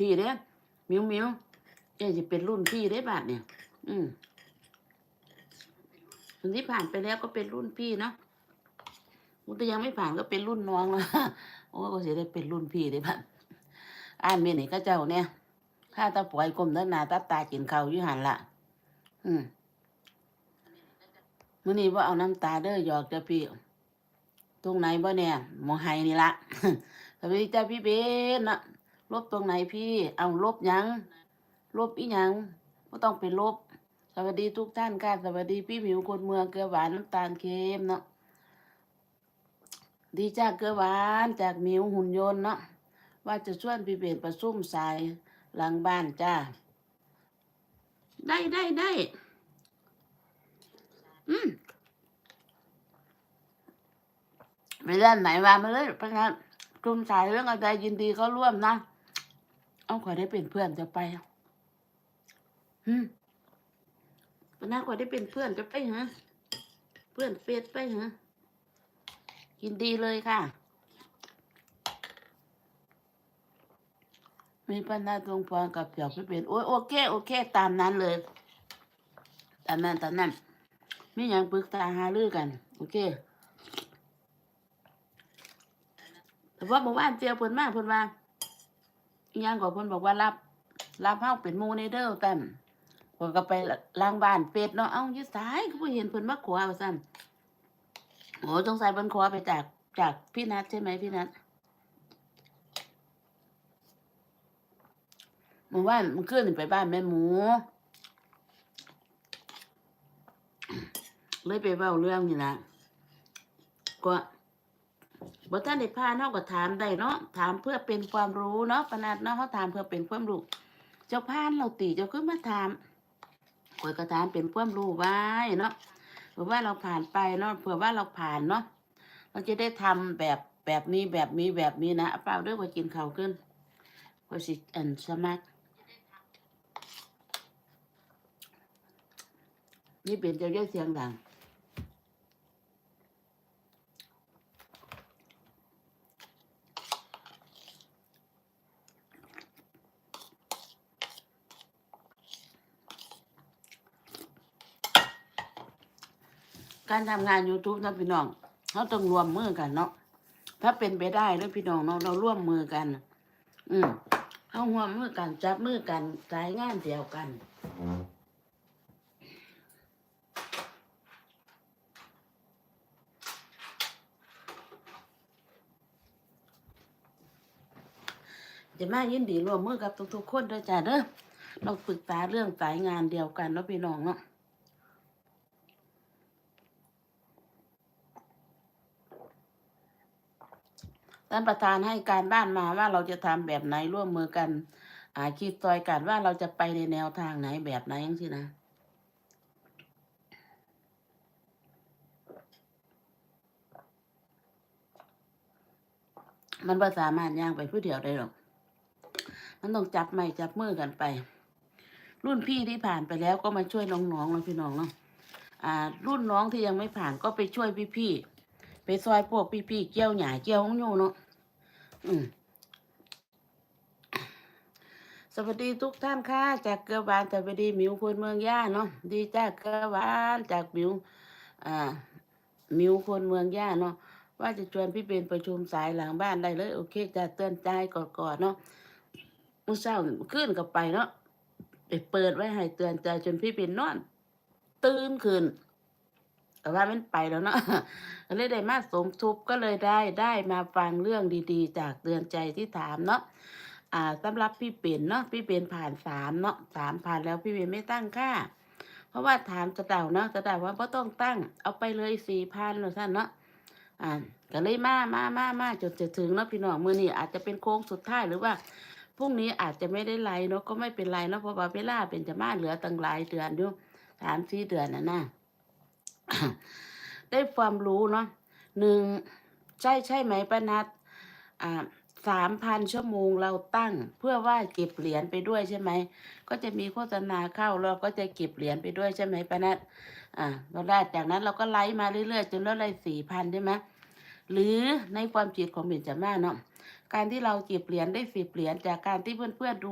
พี่เด้มิวมิวเอ๊จะเป็นรุ่นพี่ได้บาทเนี่ย อืมคนที่ผ่านไปแล้วก็เป็นรุ่นพี่เนาะคนที่ยังไม่ผ่านก็เป็นรุ่นน้องแล้วโอ้ก็เสียได้เป็นรุ่นพี่ได้บาทอ่านเมียนี่ก็เจ้าเนี่ยข้าตาปล่อยกลมเดินหนาตาตากินเขาอยู่หันละอืมมื่อนี้ว่าเอาน้ำตาเด้อหยอกเจ้าพี่ ตรงไหนบ่เนี่ยมองไห้นี่ละสวัสดีจ้าพี่เบนนะ ลบตรงไหนพี่ เอาลบยัง ลบอีหยังก็ต้องเป็นลบ สวัสดีทุกท่านค่ะ สวัสดีพี่หมิวคนเมืองเกลือหวานน้ำตาลเค็มเนาะ ดีจ้าเกลือหวานจากหมิวหุ่นยนต์เนาะ ว่าจะชวนพี่เบนประซุ่มสายหลังบ้านจ้า ได้ได้ได้ อืมไปด้านไหนมามาเลยเพราะงั้นกลุ่มสายเรื่องอะไรยินดีเขาร่วมนะ เอาขอได้เป็นเพื่อนจะไปอืมปนาขอได้เป็นเพื่อนจะไปฮะ เพื่อนเฟซไปฮะยินดีเลยค่ะ มีปัญหาตรงพรกับเกี่ยวพี่เป็นโอ้ยโอเค โอเค ตามนั้นเลย ตามนั้นตามนั้นไม่ยังปรึกษาหารือกัน โอเคแต่ว่าบอกว่าเจียวเพิ่นมาเพิ่นว่า ยังก็เพิ่นบอกว่ารับ รับเฮาเป็นหมู่ในเด้อแต่เพิ่นก็ไปล้างบ้านเป็ดเนาะเอ้ายู่สายก็บ่เห็นเพิ่นมาขอว่าซั่นโอ้สงสัยเพิ่นขอไปจากจากพี่นัทใช่ไหมพี่นัทเมื่อวานมันขึ้นไปบ้านแม่หมู เลยไปเว้าเรื่องนี่นะก็ บ่ท่านได้พาเนาะก็ถามได้เนาะถามเพื่อเป็นความรู้เนาะปนัดเนาะเขาถามเพื่อเป็นความรู้เจ้าพานเราตีเจ้าขึ้นมาถามข่อยก็ถามเป็นความรู้ไว้เนาะเผื่อว่าเราผ่านไปเนาะเผื่อว่าเราผ่านเนาะเราจะได้ทำแบบแบบนี้แบบนี้แบบนี้นะเอาเปล่าด้วยว่ากินข้าวขึ้นว่าสิอันสมัครนี่เป็นเจ้าเรียเสียงดัง การทำงาน YouTube นะพี่น้องเขาต้องรวมมือกันเนาะถ้าเป็นไปได้แล้วพี่น้องเนาะเราร่วมมือกัน อืมเขาร่วมมือกันจับมือกันสายงานเดียวกันจะมายินดีร่วมมือกับทุกๆคนด้วยจ้าเด้อเราปรึกษาเรื่องสายงานเดียวกันเนาะพี่น้องเนาะ ท่านประธานให้การบ้านมาว่าเราจะทำแบบไหนร่วมมือกันอาคิดซอยกันว่าเราจะไปในแนวทางไหนแบบไหนยังสินะมันภาสามารถย่างไปผู้เดียวได้หรอก มันต้องจับไม้จับมือกันไป รุ่นพี่ที่ผ่านไปแล้วก็มาช่วยน้องๆนะพี่น้องเนาะอ่า รุ่นน้องที่ยังไม่ผ่านก็ไปช่วยพี่ๆไปซอยพวกพี่ๆเกี่ยวหญ้าเกี่ยวของยูเนาะ สวัสดีทุกท่านค่ะจากเกลือหวานสวัสดีหมิวคนเมืองย่าเนาะดีจ้าเกลือหวานจากหมิวอ่าหมิวคนเมืองย่าเนาะว่าจะชวนพี่เป็นประชุมสายหลังบ้านได้เลย โอเคจะเตือนใจก่อนๆเนาะมื้อเช้าขึ้นกับไปเนาะไปเปิดไว้ให้เตือนใจจนพี่เป็นนอน ตื่นขึ้น แต่ว่ามันไปแล้วเนาะเลยได้มาสมทบก็เลยได้ได้มาฟังเรื่องดีๆ จากเตือนใจที่ถามเนาะอ่าสำหรับพี่เป็นเนาะพี่เป็นผ่านสามเนาะสามผ่านแล้วพี่เป็นไม่ตั้งค่า เพราะว่าถามจะเดาเนาะจะเดาว่าไ่ต้องตั้ง เอาไปเลยสี่พันหรือท่านเนาะอ่าก็เลยมามามามาจนจะถึงเนาะพี่น้องมือนี้อาจจะเป็นโค้งสุดท้ายหรือว่าพรุ่งนี้อาจจะไม่ได้ไลฟ์เนาะก็ไม่เป็นไรเนาะเพราะว่าเวลาเป็นจะมาเหลือตั้งหลายเดือนอยู่สามสี่เดือนนะนะ ได้ความรู้เนาะหนึ่งใช่ใช่ไหมป้านัดอ่าสามพันชั่วโมงเราตั้ง เพื่อว่าเก็บเหรียญไปด้วยใช่ไหม ก็จะมีโฆษณาเข้าเราก็จะเก็บเหรียญไปด้วยใช่ไหมป้านัดอ่าเราได้จากนั้นเราก็ไลฟ์มาเรื่อยๆจนเราได้สี่พันใช่ไหมหรือในความคิดของเบญจมาเนาะการที่เราเก็บเหรียญได้สิบเหรียญจากการที่เพื่อนๆดู